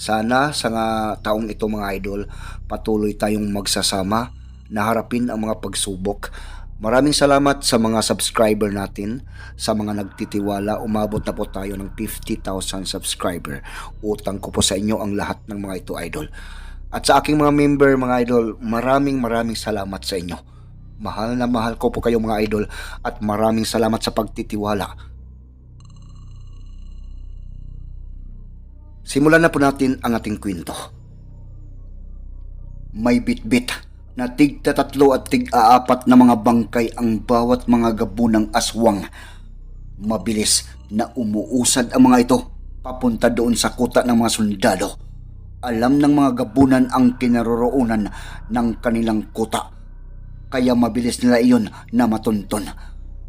Sana sa nga taong ito mga idol, patuloy tayong magsasama na harapin ang mga pagsubok. Maraming salamat sa mga subscriber natin, sa mga nagtitiwala. Umabot na po tayo ng 50,000 subscriber. Utang ko po sa inyo ang lahat ng mga ito idol. At sa aking mga member mga idol, maraming maraming salamat sa inyo. Mahal na mahal ko po kayo mga idol at maraming salamat sa pagtitiwala. Simulan na po natin ang ating kwento. May bitbit na tigta tatlo at tig-aapat na mga bangkay ang bawat mga gabunang aswang. Mabilis na umuusad ang mga ito papunta doon sa kuta ng mga sundalo. Alam ng mga gabunan ang kinaroroonan ng kanilang kuta. Kaya mabilis nila iyon na matunton.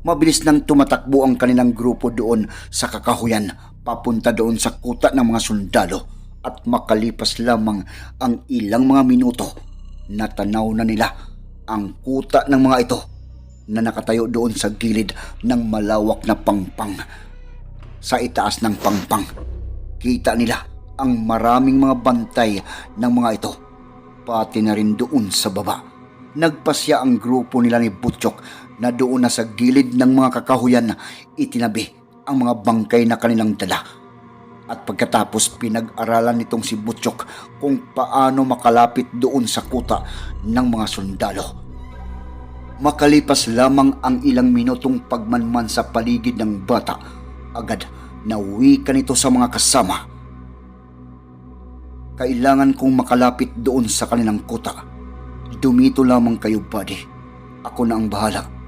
Mabilis nang tumatakbo ang kanilang grupo doon sa kakahuyan papunta doon sa kuta ng mga sundalo at makalipas lamang ang ilang mga minuto natanaw na nila ang kuta ng mga ito na nakatayo doon sa gilid ng malawak na pangpang. Sa itaas ng pangpang, kita nila ang maraming mga bantay ng mga ito, pati na rin doon sa baba. Nagpasya ang grupo nila ni Butchok na doon na sa gilid ng mga kakahuyan itinabi ang mga bangkay na kanilang dala. At pagkatapos pinag-aralan nitong si Butchok kung paano makalapit doon sa kuta ng mga sundalo. Makalipas lamang ang ilang minutong pagmanman sa paligid ng bata, agad nauwi ka nito sa mga kasama. Kailangan kong makalapit doon sa kanilang kuta. Dumito lamang kayo, buddy. Ako na ang bahala.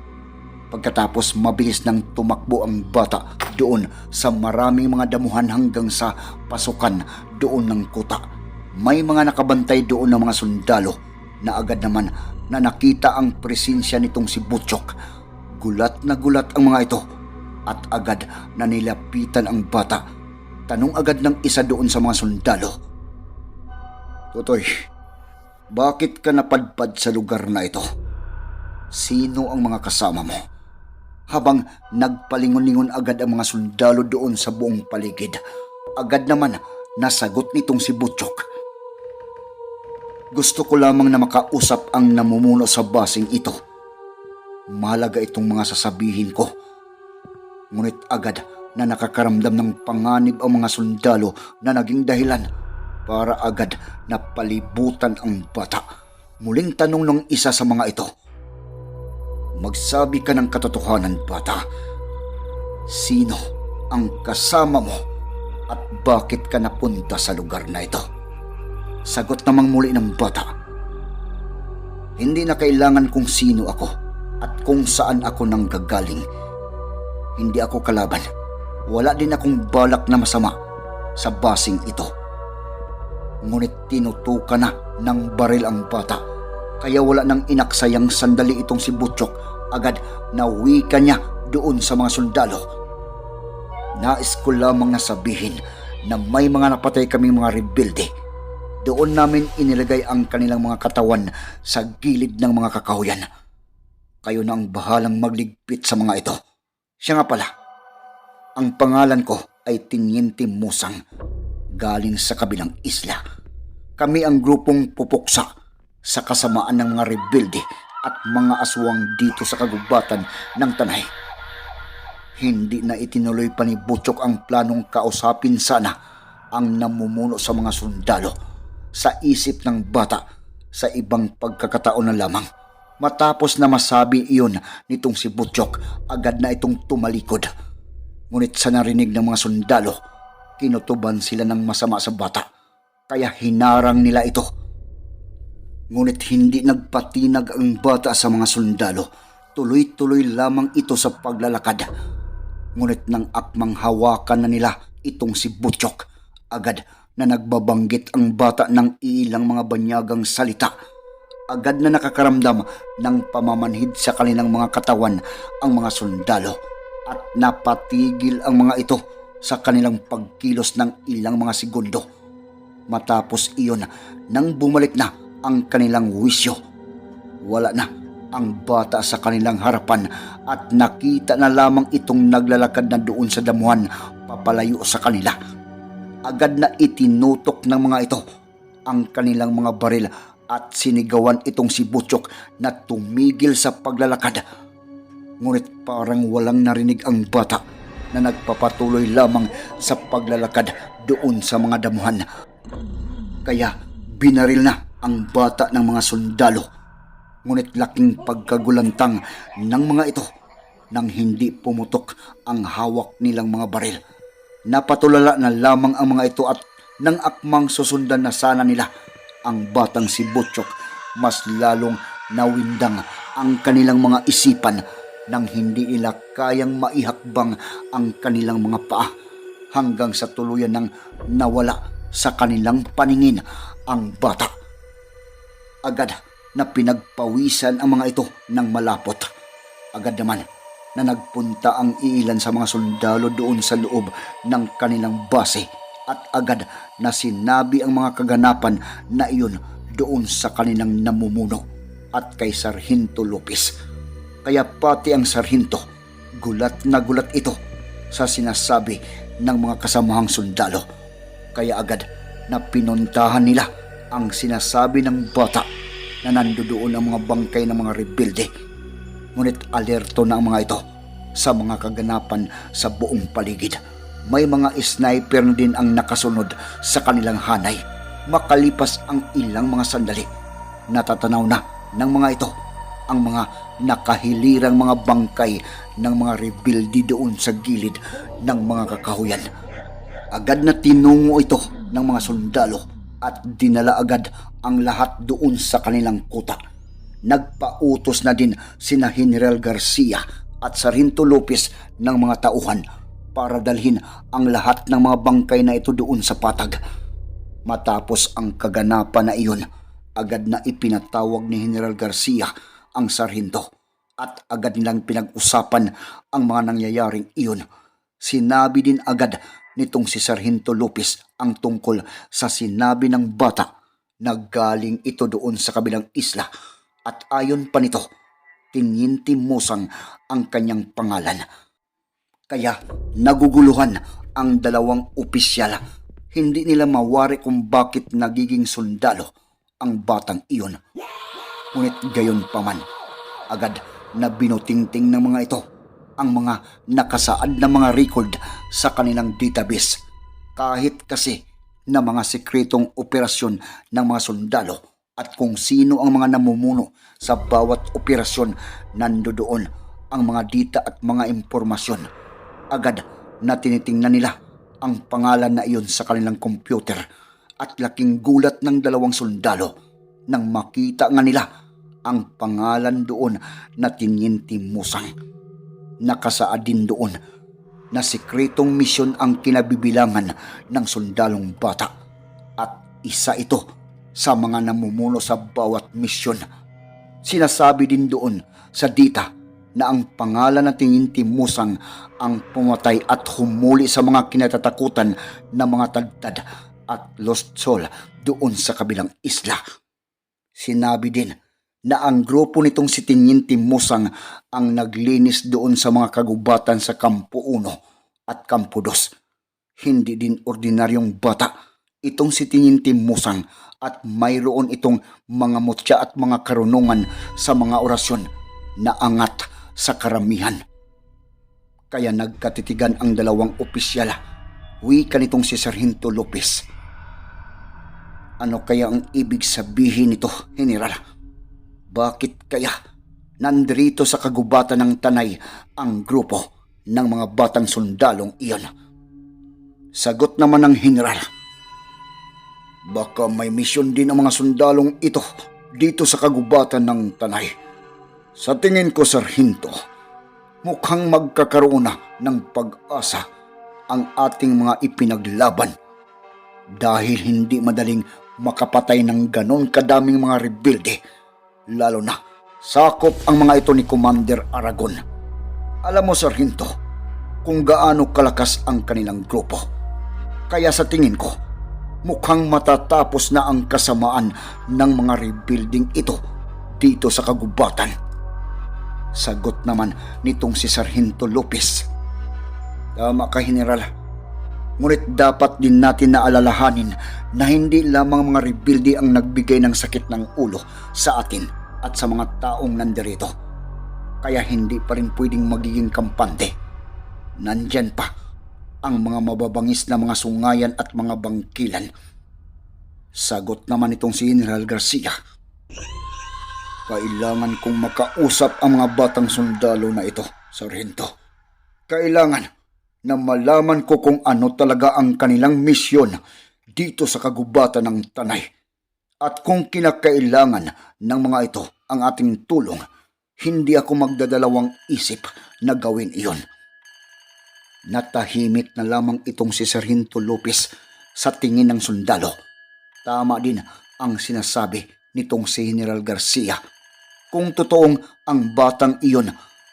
Pagkatapos mabilis nang tumakbo ang bata doon sa maraming mga damuhan hanggang sa pasukan doon ng kuta. May mga nakabantay doon ng mga sundalo na agad naman na nakita ang presensya nitong si Butchok. Gulat na gulat ang mga ito at agad na nilapitan ang bata. Tanong agad ng isa doon sa mga sundalo. Tutoy, bakit ka napadpad sa lugar na ito? Sino ang mga kasama mo? Habang nagpalingon-lingon agad ang mga sundalo doon sa buong paligid, agad naman nasagot nitong si Butchok. Gusto ko lamang na makausap ang namumuno sa basing ito. Malaga itong mga sasabihin ko. Ngunit agad na nakakaramdam ng panganib ang mga sundalo na naging dahilan para agad na palibutan ang bata. Muling tanong ng isa sa mga ito. Magsabi ka ng katotohanan, bata. Sino ang kasama mo at bakit ka napunta sa lugar na ito? Sagot namang muli ng bata. Hindi na kailangan kung sino ako at kung saan ako nang gagaling. Hindi ako kalaban. Wala din akong balak na masama sa basing ito. Ngunit tinutukan na ng baril ang bata. Kaya wala nang inaksayang sandali itong si Butchok. Agad nawi ka niya doon sa mga sundalo. Nais ko lamang na sabihin na may mga napatay kaming mga rebelde. Doon namin inilagay ang kanilang mga katawan sa gilid ng mga kakahuyan. Kayo na ang bahalang magligpit sa mga ito. Siya nga pala, ang pangalan ko ay Tiniente Musang, galing sa kabilang isla. Kami ang grupong pupuksa sa kasamaan ng mga rebelde at mga aswang dito sa kagubatan ng Tanay. Hindi na itinuloy pa ni Butchok ang planong kausapin sana ang namumuno sa mga sundalo sa isip ng bata sa ibang pagkakataon na lamang. Matapos na masabi iyon nitong si Butchok, agad na itong tumalikod. Ngunit sa narinig ng mga sundalo, kinutuban sila ng masama sa bata. Kaya hinarang nila ito. Ngunit hindi nagpatinag ang bata sa mga sundalo. Tuloy-tuloy lamang ito sa paglalakad. Ngunit nang akmang hawakan na nila itong si Butchok, agad na nagbabanggit ang bata ng ilang mga banyagang salita. Agad na nakakaramdam ng pamamanhid sa kanilang mga katawan ang mga sundalo at napatigil ang mga ito sa kanilang pagkilos ng ilang mga segundo. Matapos iyon, nang bumalik na ang kanilang wisyo, wala na ang bata sa kanilang harapan at nakita na lamang itong naglalakad na doon sa damuhan papalayo sa kanila. Agad na itinutok ng mga ito ang kanilang mga baril at sinigawan itong si Butchok na tumigil sa paglalakad. Ngunit parang walang narinig ang bata na nagpapatuloy lamang sa paglalakad doon sa mga damuhan. Kaya binaril na ang bata ng mga sundalo. Ngunit laking pagkagulantang ng mga ito nang hindi pumutok ang hawak nilang mga baril. Napatulala na lamang ang mga ito at nang akmang susundan na sana nila ang batang si Butchok, mas lalong nawindang ang kanilang mga isipan nang hindi nila kayang maihakbang ang kanilang mga paa hanggang sa tuluyan ng nawala sa kanilang paningin ang bata. Agad na pinagpawisan ang mga ito ng malapot. Agad naman na nagpunta ang ilan sa mga sundalo doon sa loob ng kanilang base at agad na sinabi ang mga kaganapan na iyon doon sa kanilang namumuno at kay Sarhinto Lopez. Kaya pati ang Sarhinto, gulat na gulat ito sa sinasabi ng mga kasamahang sundalo. Kaya agad na pinuntahan nila ang sinasabi ng bata na nandoon ang mga bangkay ng mga rebelde. Ngunit alerto na ang mga ito sa mga kaganapan sa buong paligid. May mga sniper na din ang nakasunod sa kanilang hanay. Makalipas ang ilang mga sandali, natatanaw na ng mga ito ang mga nakahilirang mga bangkay ng mga rebelde doon sa gilid ng mga kakahuyan. Agad na tinungo ito ng mga sundalo at dinala agad ang lahat doon sa kanilang kuta. Nagpautos na din sina General Garcia at Sargento Lopez ng mga tauhan para dalhin ang lahat ng mga bangkay na ito doon sa patag. Matapos ang kaganapan na iyon, agad na ipinatawag ni General Garcia ang sarhinto at agad nilang pinag-usapan ang mga nangyayaring iyon. Sinabi din agad nitong si Sarhinto Lopez ang tungkol sa sinabi ng bata na galing ito doon sa kabilang isla at ayon pa nito, tinyintimusang ang kanyang pangalan. Kaya naguguluhan ang dalawang opisyal. Hindi nila mawari kung bakit nagiging sundalo ang batang iyon. Ngunit gayon pa man, agad na binutingting ng mga ito ang mga nakasaad na mga record sa kanilang database. Kahit kasi na mga sekretong operasyon ng mga sundalo at kung sino ang mga namumuno sa bawat operasyon nandoon ang mga dita at mga impormasyon. Agad na tinitingnan nila ang pangalan na iyon sa kanilang computer at laking gulat ng dalawang sundalo nang makita nga nila ang pangalan doon na Tiniente Musang. Nakasaad din doon na sikretong misyon ang kinabibilangan ng sundalong bata at isa ito sa mga namumuno sa bawat misyon. Sinasabi din doon sa dita na ang pangalan ng Tiniente Musang ang pumatay at humuli sa mga kinatatakutan ng mga tagtad at lost soul doon sa kabilang isla. Sinabi din na ang grupo nitong si Tiniente Musang ang naglinis doon sa mga kagubatan sa Kampo 1 at Kampo 2. Hindi din ordinaryong bata itong si Tiniente Musang at mayroon itong mga mutya at mga karunungan sa mga orasyon na angat sa karamihan. Kaya nagkatitigan ang dalawang opisyala. Wika nitong si Sargento Lopez. Ano kaya ang ibig sabihin nito, General? Bakit kaya nandrito sa kagubatan ng tanay ang grupo ng mga batang sundalong iyon? Sagot naman ng General. Baka may misyon din ang mga sundalong ito dito sa kagubatan ng tanay. Sa tingin ko, Sarhinto, mukhang magkakaroon na ng pag-asa ang ating mga ipinaglaban dahil hindi madaling makapatay ng ganon kadaming mga rebelde, lalo na sakop ang mga ito ni Commander Aragon. Alam mo, Sarhinto, kung gaano kalakas ang kanilang grupo. Kaya sa tingin ko, mukhang matatapos na ang kasamaan ng mga rebuilding ito dito sa kagubatan. Sagot naman nitong si Sargento Lopez. Tama ka, General. Ngunit dapat din natin na alalahanin na hindi lamang mga rebuilde ang nagbigay ng sakit ng ulo sa atin at sa mga taong nandirito. Kaya hindi pa rin pwedeng magiging kampante. Nandyan pa ang mga mababangis na mga sungayan at mga bangkilan. Sagot naman itong si General Garcia. Kailangan kong makausap ang mga batang sundalo na ito, Sargento. Kailangan na malaman ko kung ano talaga ang kanilang misyon dito sa kagubatan ng Tanay. At kung kinakailangan ng mga ito ang ating tulong, hindi ako magdadalawang isip na gawin iyon. Natahimik na lamang itong si Sargento Lopez sa tingin ng sundalo. Tama din ang sinasabi nitong si General Garcia. Kung totoong ang batang iyon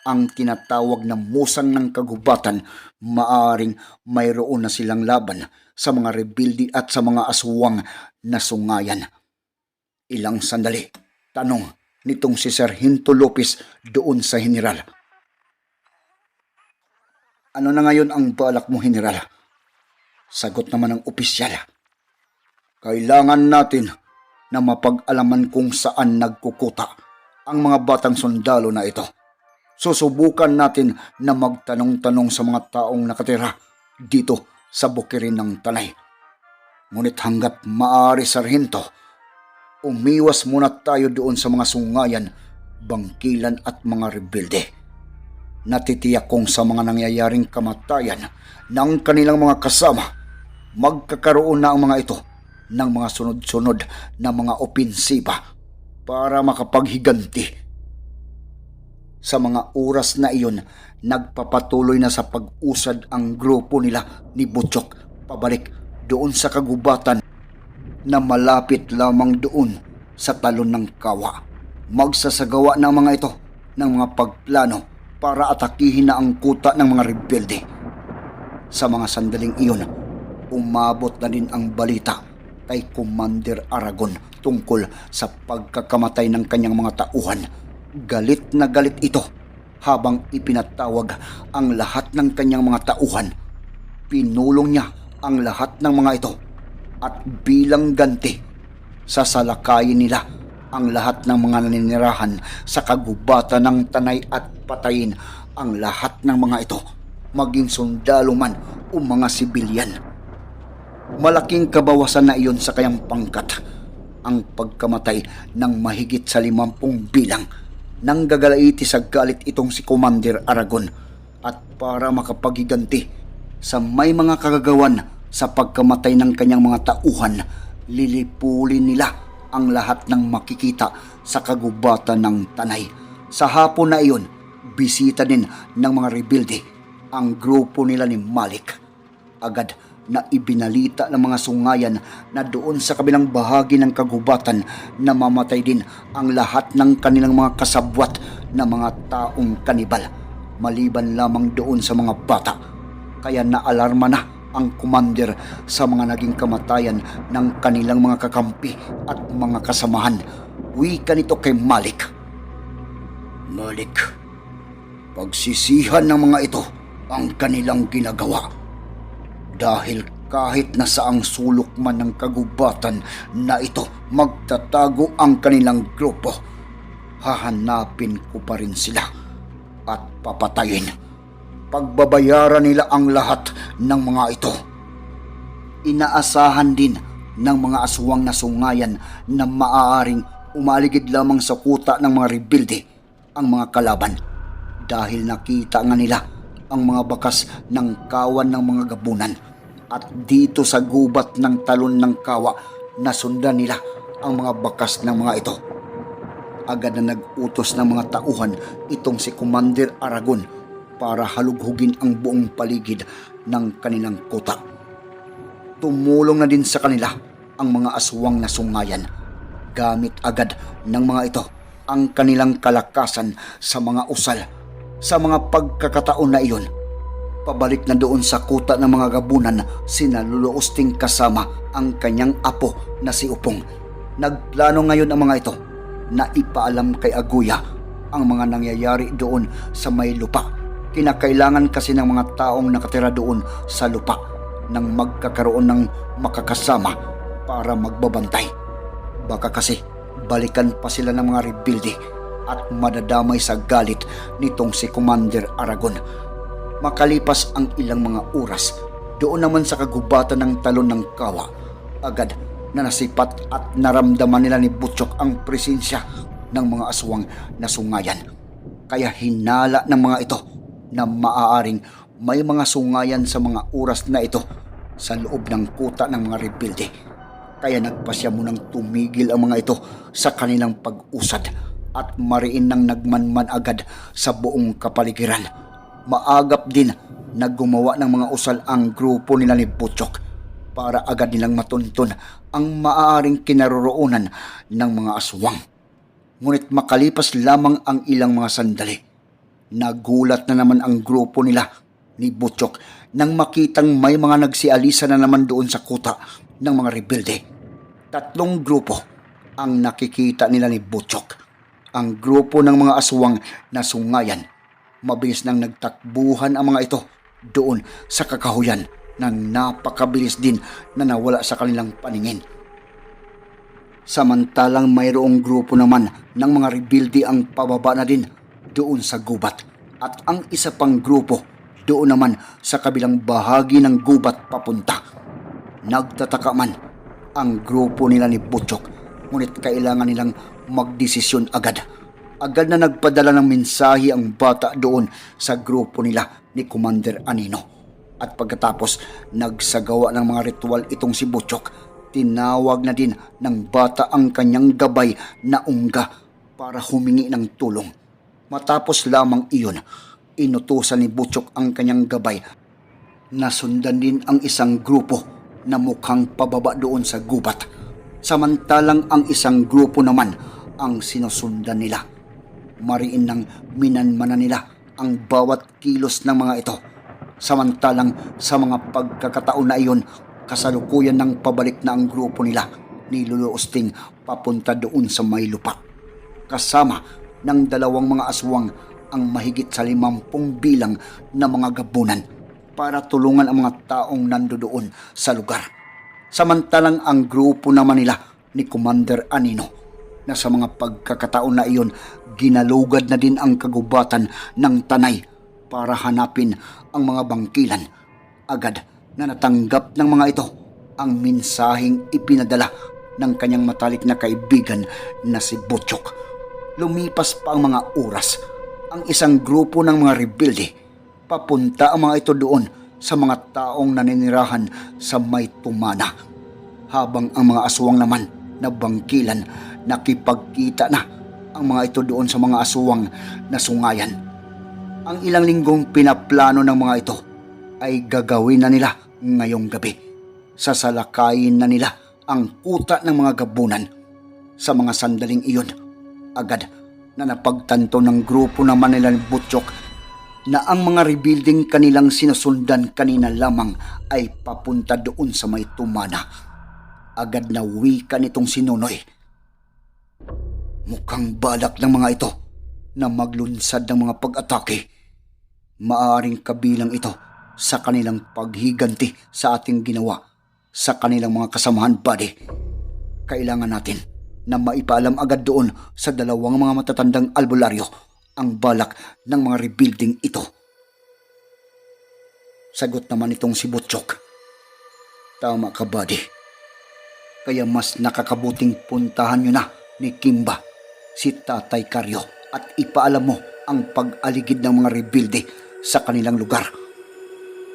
ang tinatawag na musang ng kagubatan, maaring mayroon na silang laban sa mga rebildi at sa mga aswang na sungayan. Ilang sandali, tanong nitong si Sargento Lopez doon sa General. Ano na ngayon ang balak mo, General? Sagot naman ng opisyal. Kailangan natin na mapag-alaman kung saan nagkukuta ang mga batang sundalo na ito. Susubukan natin na magtanong-tanong sa mga taong nakatira dito sa bukirin ng tanay. Ngunit hanggat maaari, Sarhento, umiwas muna tayo doon sa mga sungayan, bangkilan at mga rebelde. Natitiyak kong sa mga nangyayaring kamatayan ng kanilang mga kasama, magkakaroon na ang mga ito ng mga sunod-sunod na mga opensiba para makapaghiganti. Sa mga oras na iyon, nagpapatuloy na sa pag-usad ang grupo nila ni Butchok pabalik doon sa kagubatan na malapit lamang doon sa talon ng kawa. Magsasagawa ng mga ito ng mga pagplano para atakihin na ang kuta ng mga rebelde. Sa mga sandaling iyon, umabot na din ang balita kay Commander Aragon tungkol sa pagkakamatay ng kanyang mga tauhan. Galit na galit ito habang ipinatawag ang lahat ng kanyang mga tauhan. Pinulong niya ang lahat ng mga ito at bilang ganti, sasalakayin nila ang lahat ng mga naninirahan sa kagubatan ng tanay at patayin ang lahat ng mga ito, maging sundalo man o mga sibilyan. Malaking kabawasan na iyon sa kayang pangkat ang pagkamatay ng mahigit sa limampung bilang nang gagalaiti sa galit itong si Commander Aragon at para makapaghiganti sa may mga kagagawan sa pagkamatay ng kanyang mga tauhan, lilipulin nila ang lahat ng makikita sa kagubatan ng tanay. Sa hapon na iyon, bisita din ng mga rebuilde ang grupo nila ni Malik. Agad na ibinalita ng mga sungayan na doon sa kabilang bahagi ng kagubatan na mamatay din ang lahat ng kanilang mga kasabwat na mga taong kanibal maliban lamang doon sa mga bata. Kaya naalarma na ang commander sa mga naging kamatayan ng kanilang mga kakampi at mga kasamahan. Wika nito kay Malik. Malik, pagsisihan ng mga ito ang kanilang ginagawa dahil kahit na saang sulok man ng kagubatan na ito magtatago ang kanilang grupo, hahanapin ko pa rin sila at papatayin. Pagbabayaran nila ang lahat ng mga ito. Inaasahan din ng mga aswang na sungayan na maaaring umaligid lamang sa kuta ng mga rebuilde ang mga kalaban dahil nakita nga nila ang mga bakas ng kawan ng mga gabunan at dito sa gubat ng talon ng kawa nasundan nila ang mga bakas ng mga ito. Agad na nag-utos ng mga tauhan itong si Commander Aragon para halughugin ang buong paligid ng kanilang kuta. Tumulong na din sa kanila ang mga aswang na sungayan. Gamit agad ng mga ito ang kanilang kalakasan sa mga usal. Sa mga pagkakataon na iyon, pabalik na doon sa kuta ng mga gabunan sina Luluosting kasama ang kanyang apo na si Upong. Nagplano ngayon ang mga ito na ipaalam kay Aguya ang mga nangyayari doon sa may lupa. Kinakailangan kasi ng mga taong nakatira doon sa lupa nang magkakaroon ng makakasama para magbabantay. Baka kasi balikan pa sila ng mga rebuilde at madadamay sa galit nitong si Commander Aragon. Makalipas ang ilang mga oras, doon naman sa kagubatan ng talon ng kawa, agad na nasipat at naramdaman nila ni Butchok ang presensya ng mga aswang na sungayan. Kaya hinala ng mga ito na maaaring may mga sungayan sa mga oras na ito sa loob ng kuta ng mga rebuilde. Kaya nagpasya munang tumigil ang mga ito sa kanilang pag-usad at mariin nang nagmanman agad sa buong kapaligiran. Maagap din na gumawa ng mga usal ang grupo nila ni Butchok para agad nilang matuntun ang maaaring kinaroroonan ng mga aswang. Ngunit makalipas lamang ang ilang mga sandali, nagulat na naman ang grupo nila ni Butchok nang makitang may mga nagsialisa na naman doon sa kuta ng mga rebelde. Tatlong grupo ang nakikita nila ni Butchok. Ang grupo ng mga aswang na sungayan. Mabilis nang nagtakbuhan ang mga ito doon sa kakahuyan nang napakabilis din na nawala sa kanilang paningin. Samantalang mayroong grupo naman ng mga rebuilde ang pababa na din doon sa gubat at ang isa pang grupo doon naman sa kabilang bahagi ng gubat papunta. Nagtataka man ang grupo nila ni Butchok ngunit kailangan nilang magdesisyon agad. Agad na nagpadala ng mensahe ang bata doon sa grupo nila ni Commander Anino. At pagkatapos nagsagawa ng mga ritual itong si Butchok, tinawag na din ng bata ang kanyang gabay na ungga para humingi ng tulong. Matapos lamang iyon, inutusan ni Butchok ang kanyang gabay na sundan din ang isang grupo na mukhang pababa doon sa gubat. Samantalang ang isang grupo naman ang sinusundan nila. Mariin nang minanmana nila ang bawat kilos ng mga ito. Samantalang sa mga pagkakataon na iyon, kasalukuyan ng pabalik na ang grupo nila ni Lolo Osting papunta doon sa may lupa. Kasama ng dalawang mga aswang ang mahigit sa limampung bilang na mga gabunan para tulungan ang mga taong nandoon sa lugar. Samantalang ang grupo naman nila ni Commander Anino na sa mga pagkakataon na iyon ginalugad na din ang kagubatan ng tanay para hanapin ang mga bangkilan. Agad na natanggap ng mga ito ang minsaheng ipinadala ng kanyang matalik na kaibigan na si Butchok. Lumipas pa ang mga oras, ang isang grupo ng mga rebuilde. Papunta ang mga ito doon sa mga taong naninirahan sa may tumana. Habang ang mga aswang naman na bangkilan nakipagkita na ang mga ito doon sa mga aswang na sungayan. Ang ilang linggong pinaplano ng mga ito ay gagawin na nila ngayong gabi. Sasalakayin na nila ang kuta ng mga gabunan. Sa mga sandaling iyon, agad na napagtanto ng grupo naman nila ni Butchok na ang mga rebuilding kanilang sinusundan kanina lamang ay papunta doon sa may tumana. Agad na wika nitong sinunoy. Mukhang balak ng mga ito na maglunsad ng mga pag-atake. Maaring kabilang ito sa kanilang paghiganti sa ating ginawa sa kanilang mga kasamahan, buddy. Kailangan natin na maipaalam agad doon sa dalawang mga matatandang albularyo ang balak ng mga rebuilding ito. Sagot naman itong si Butchok. Tama ka, buddy. Kaya mas nakakabuting puntahan nyo na ni Kimba, si Tatay Karyo at ipaalam mo ang pag-aligid ng mga rebuilde sa kanilang lugar.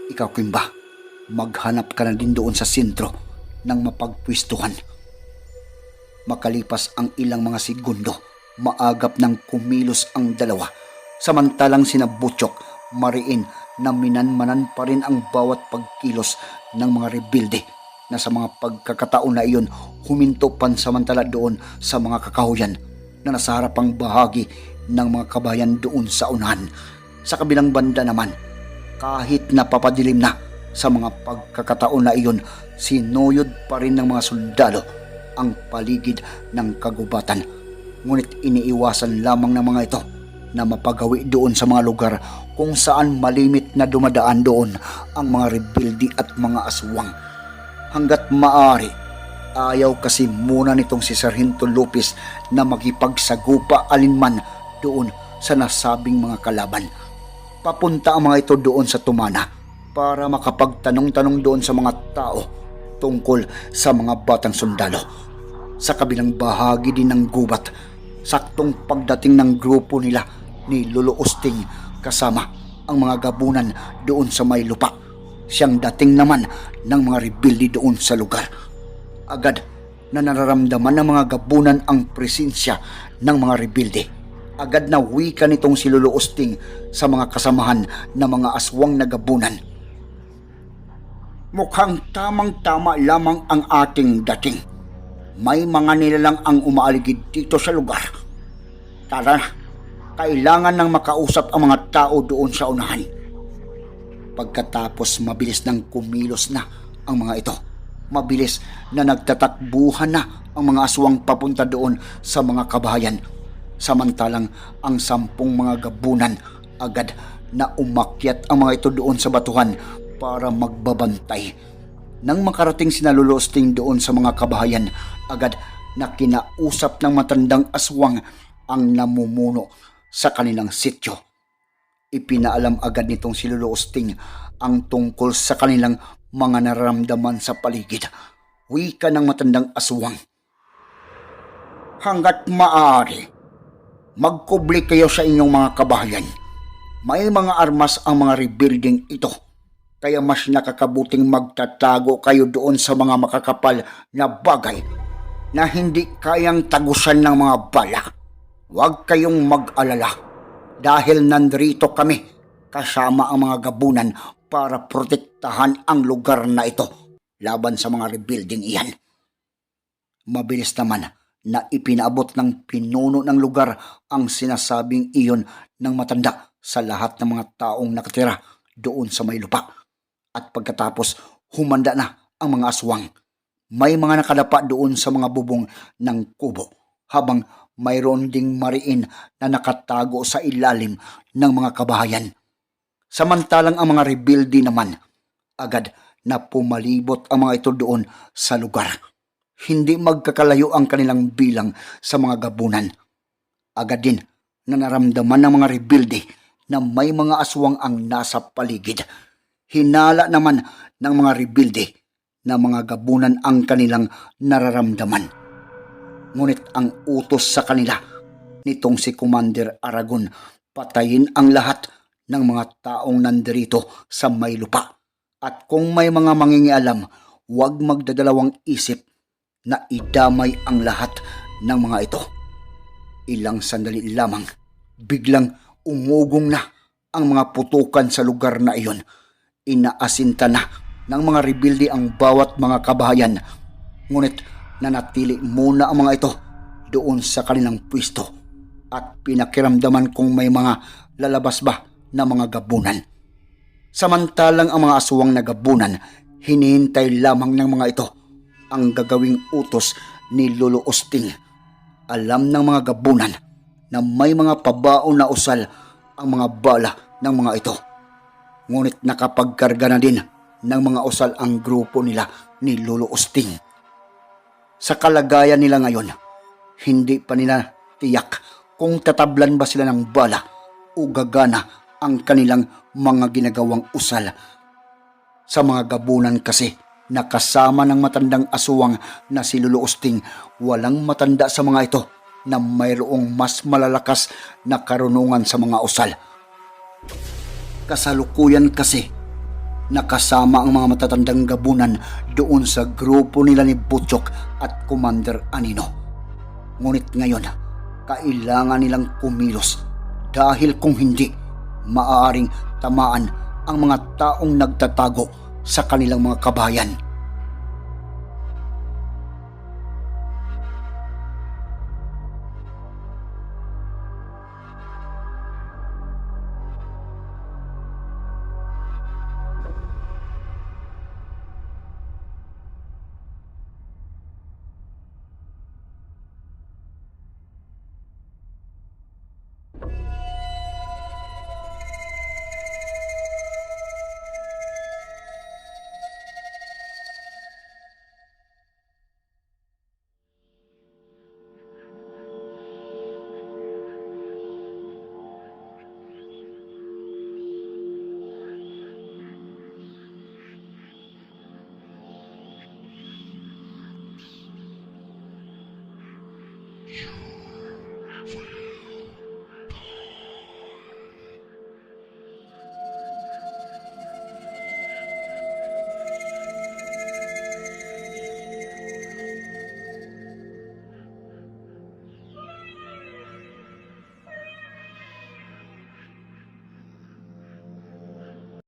Ikaw, Kimba, maghanap ka na din doon sa sentro ng mapagpwistuhan. Makalipas ang ilang mga segundo, maagap ng kumilos ang dalawa. Samantalang sina Butchok, mariin na minanmanan pa rin ang bawat pagkilos ng mga rebuilde na sa mga pagkakataon na iyon huminto pansamantala doon sa mga kakahuyan na nasa harapang bahagi ng mga kabayan doon sa unahan. Sa kabilang banda naman, kahit napapadilim na sa mga pagkakataon na iyon, sinuyod pa rin ng mga sundalo ang paligid ng kagubatan. Ngunit iniiwasan lamang ng mga ito na mapagawi doon sa mga lugar kung saan malimit na dumadaan doon ang mga rebelde at mga aswang. Hanggat maari, ayaw kasi muna nitong si Sargento Lopez na makipagsagupa alinman doon sa nasabing mga kalaban. Papunta ang mga ito doon sa Tumana para makapagtanong-tanong doon sa mga tao tungkol sa mga batang sundalo. Sa kabilang bahagi din ng gubat, saktong pagdating ng grupo nila ni Lolo Usting kasama ang mga gabunan doon sa may lupa. Siyang dating naman ng mga rebelde doon sa lugar. Agad na nararamdaman ng mga gabunan ang presensya ng mga rebelde. Agad na wika nitong si Lolo sa mga kasamahan ng mga aswang na gabunan. Mukhang tamang-tama lamang ang ating dating. May mga nilalang ang umaaligid dito sa lugar. Tara kailangan nang makausap ang mga tao doon sa unahan. Pagkatapos mabilis nang kumilos na ang mga ito. Mabilis na nagtatakbuhan na ang mga aswang papunta doon sa mga kabahayan. Samantalang ang sampung mga gabunan agad na umakyat ang mga ito doon sa batuhan para magbabantay. Nang makarating si Nalulosting doon sa mga kabahayan, agad na kinausap ng matandang aswang ang namumuno sa kanilang sityo. Ipinaalam agad nitong si Lolo Osting ang tungkol sa kanilang mga nararamdaman sa paligid. Wika ng matandang aswang. Hanggat maaari, magkubli kayo sa inyong mga kabahayan. May mga armas ang mga rebuilding ito. Kaya mas nakakabuting magtatago kayo doon sa mga makakapal na bagay na hindi kayang tagusan ng mga bala. Huwag kayong mag-alala dahil nandrito kami kasama ang mga gabunan para protektahan ang lugar na ito laban sa mga rebuilding iyan. Mabilis naman na ipinaabot ng pinuno ng lugar ang sinasabing iyon ng matanda sa lahat ng mga taong nakatira doon sa may lupa. At pagkatapos humanda na ang mga aswang. May mga nakadapa doon sa mga bubong ng kubo habang mayroon ding mariin na nakatago sa ilalim ng mga kabahayan. Samantalang ang mga rebuilde naman, agad na pumalibot ang mga ito doon sa lugar. Hindi magkakalayo ang kanilang bilang sa mga gabunan. Agad din na naramdaman ng mga rebuilde na may mga aswang ang nasa paligid. Hinala naman ng mga rebuilde na mga gabunan ang kanilang nararamdaman. Ngunit ang utos sa kanila nitong si Commander Aragon patayin ang lahat ng mga taong nandirito sa may lupa. At kung may mga mangingialam, huwag magdadalawang isip na idamay ang lahat ng mga ito. Ilang sandali lamang, biglang umugong na ang mga putukan sa lugar na iyon. Inaasinta na ng mga rebuilde ang bawat mga kabahayan. Ngunit nanatili muna ang mga ito doon sa kanilang pwesto at pinakiramdaman kung may mga lalabas ba na mga gabunan. Samantalang ang mga aswang na gabunan, hinihintay lamang ng mga ito ang gagawing utos ni Lolo Osting. Alam ng mga gabunan na may mga pabaon na usal ang mga bala ng mga ito. Ngunit nakapagkarga na din ng mga usal ang grupo nila ni Lolo Osting. Sa kalagayan nila ngayon, hindi pa nila tiyak kung tatablan ba sila ng bala o gagana ang kanilang mga ginagawang usal. Sa mga gabunan kasi, nakasama ng matandang aswang na si Lolo Usting, walang matanda sa mga ito na mayroong mas malalakas na karunungan sa mga usal. Kasalukuyan kasi, nakasama ang mga matatandang gabunan doon sa grupo nila ni Butchok at Commander Anino. Ngunit ngayon, kailangan nilang kumilos dahil kung hindi, maaaring tamaan ang mga taong nagtatago sa kanilang mga kabayan.